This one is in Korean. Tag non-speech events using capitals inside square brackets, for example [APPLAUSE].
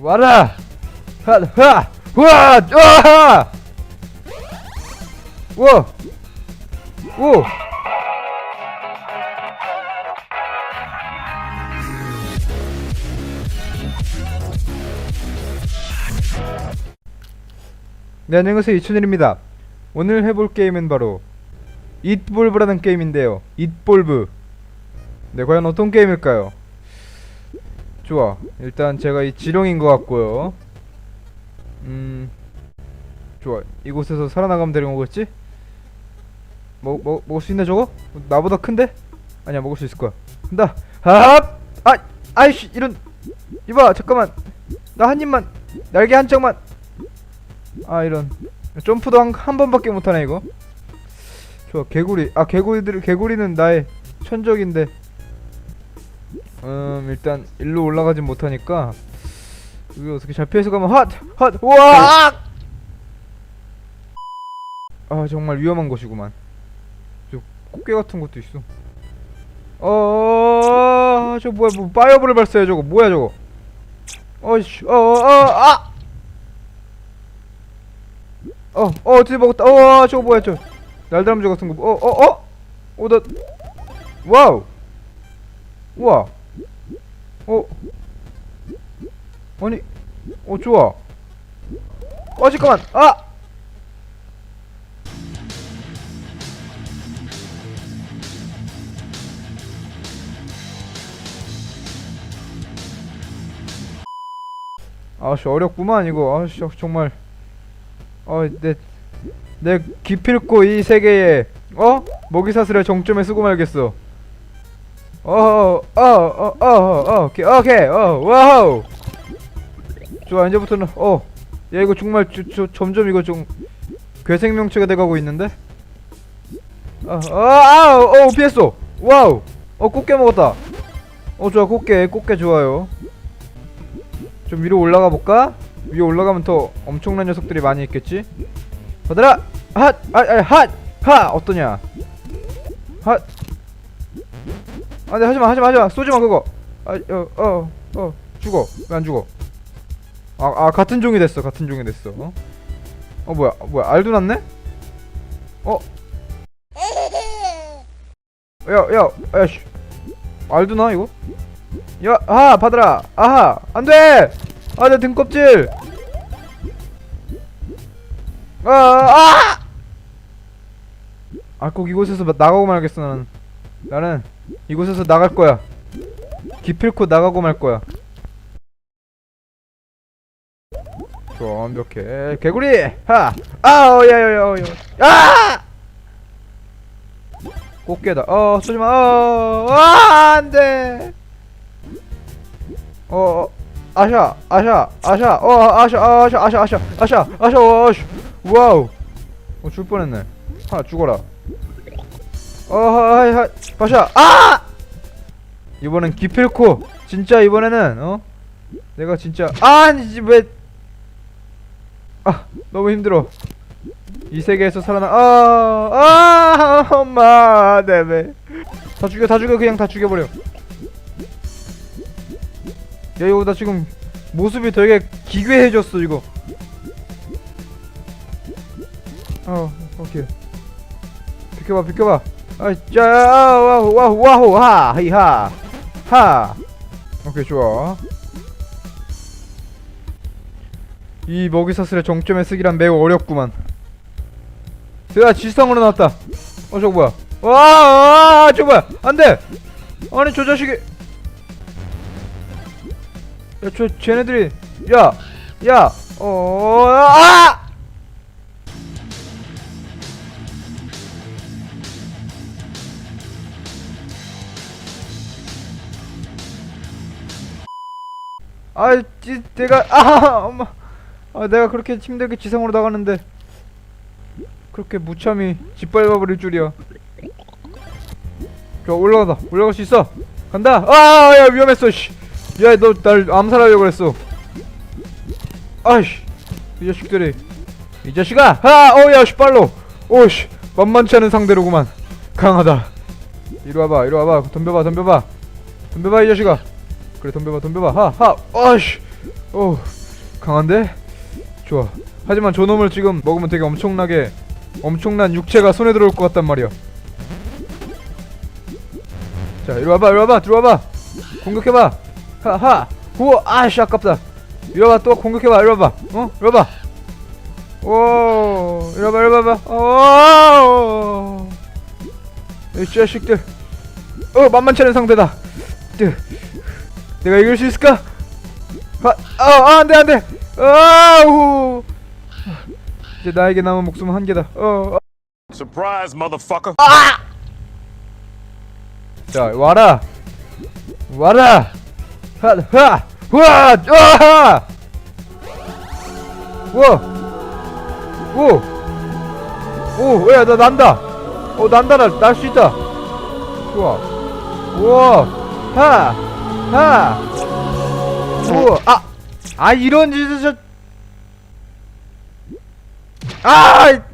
와라! 하! 하! 와! 아! 와! 오! 네, 안녕하세요. 이춘일입니다. 오늘 해볼 게임은 바로 잇볼브라는 게임인데요. 잇볼브. 네, 과연 어떤 게임일까요? 좋아. 일단 제가 이 지령인 것 같고요. 음, 좋아. 이곳에서 살아나가면 되는 거겠지? 먹, 먹, 먹을 수 있나 저거? 나보다 큰데? 아니야, 먹을 수 있을 거야. 간다. 아, 아, 아이씨, 이런. 이봐, 잠깐만. 나 한 입만. 날개 한 짝만. 아, 이런. 점프도 한, 한 번밖에 못하네 이거. 좋아, 개구리. 아, 개구리들, 개구리는 나의 천적인데. 음 일단 일로 올라가진 못하니까 여기 어떻게 잘 피해서 가면 핫! 핫! 우와! 아 정말 위험한 곳이구만 저 꽃게 같은 것도 있어 어, 저 뭐야 뭐 파이어볼을 발사해 저거 뭐야 저거 어이씨 어어아 어, 어, 어떻게 먹었다. 어, 저거 뭐야, 저. 날다람쥐 같은 거. 어, 어, 어? 어, 나. 와우. 우와. 어? 아니, 어 좋아. 어 잠깐만. 아! 아씨 어렵구만 이거. 아씨 정말. 어내내 내 기필코 이 세계에 어 먹이사슬의 정점에 쓰고 말겠어. 어, 어 어어 어어 오케이 오케이 어 와우 좋아 이제부터는 어야 이거 정말 저, 저, 점점 이거 좀 괴생명체가 돼가고 있는데 어어아어 피했어 와우 어 꽃게 먹었다 어 좋아 꽃게 꽃게 좋아요 좀 위로 올라가 볼까 위에 올라가면 더 엄청난 녀석들이 많이 있겠지 받아라 핫아핫하 어떠냐 핫 안돼 하지마 하지마 하지마. 쏘지마 그거. 아어어 어. 어, 죽어. 왜 안 죽어? 아, 아 같은 종이 됐어 같은 종이 됐어. 어, 어 뭐야 어, 뭐야. 알도 났네? 어? 야야 야씨. 알도 나 이거? 야 아 받아라. 아하 안돼! 아 내 등껍질. 아아! 아꼭 이곳에서 나가고 말겠어 나는. 나는 이곳에서 나갈 거야. 기필코 나가고 말 거야. 완벽해. 개구리. 하. 아우 야야 야. 아! 꽃게다. 어 쏘지 마. 어. 아 안돼. 어. 어. 아샤 아샤 아샤 어 아샤 아샤 아샤 아샤 아샤 아샤 어, 와우 어 줄 뻔했네 하 죽어라 어하이 하 바샤 아! 이번엔 기필코. 진짜 이번에는 어? 내가 진짜 아, 아니 왜아 너무 힘들어. 이 세계에서 살아나 아아 엄마 네네 다 죽여 다 죽여 그냥 다 죽여버려. 야 이거 나 지금 모습이 되게 기괴해졌어 이거. 어 오케이. 비켜봐 비켜봐 아자 와우 와우 와우 하 오케이 좋아. 이 먹이사슬의 정점에 쓰기란 매우 어렵구만. 제가 지상으로 나왔다. 어 저거 뭐야? 와 저거 뭐야? 안돼! 아니 저 자식이. 야저 쟤네들이 야야 어아 아, 찌, 내가 아, [LAUGHS] 엄마, 아, 내가 그렇게 힘들게 지상으로 나가는데 그렇게 무참히 짓밟아 버릴 줄이야. 좋아, 올라가다, 올라갈 수 있어. 간다. 아, 야 위험했어. 씨. 야, 너 날 암살하려고 그랬어. 아이씨, 이 자식들이, 이 자식아, 아, 어 야, 씨, 빨로, 오 씨, 만만치 않은 상대로구만. 강하다. 이리 와봐, 이리 와봐, 덤벼봐, 덤벼봐, 덤벼봐 이 자식아. 그래 덤벼봐 덤벼봐. 하하 아씨. 오 강한데? 좋아. 하지만 저놈을 지금 먹으면 되게 엄청나게 엄청난 육체가 손에 들어올 것 같단 말이야. 자 이리 와봐 이리 와봐 들어와봐. 공격해봐. 하하. 우와 아씨 아깝다. 이리 와봐 또 공격해봐 이리 와봐. 어? 이리 와봐. 오 이리 와봐 이리 와봐. 오. 이 자식들. 어 만만치 않은 상대다. 뜨. 내가 이길 수 있을까? 아, 아, 아 안돼 안돼. 아우 이제 나에게 남은 목숨은 한 개다. 어, 어. Surprise, motherfucker. 자 와라. 와라. 하하. 우와 우와. 우와. 오 오 야 나 난다. 어 난다. 날수 있다 좋아. 우와. 하 하 우와 아아 이런 짓을 저 아!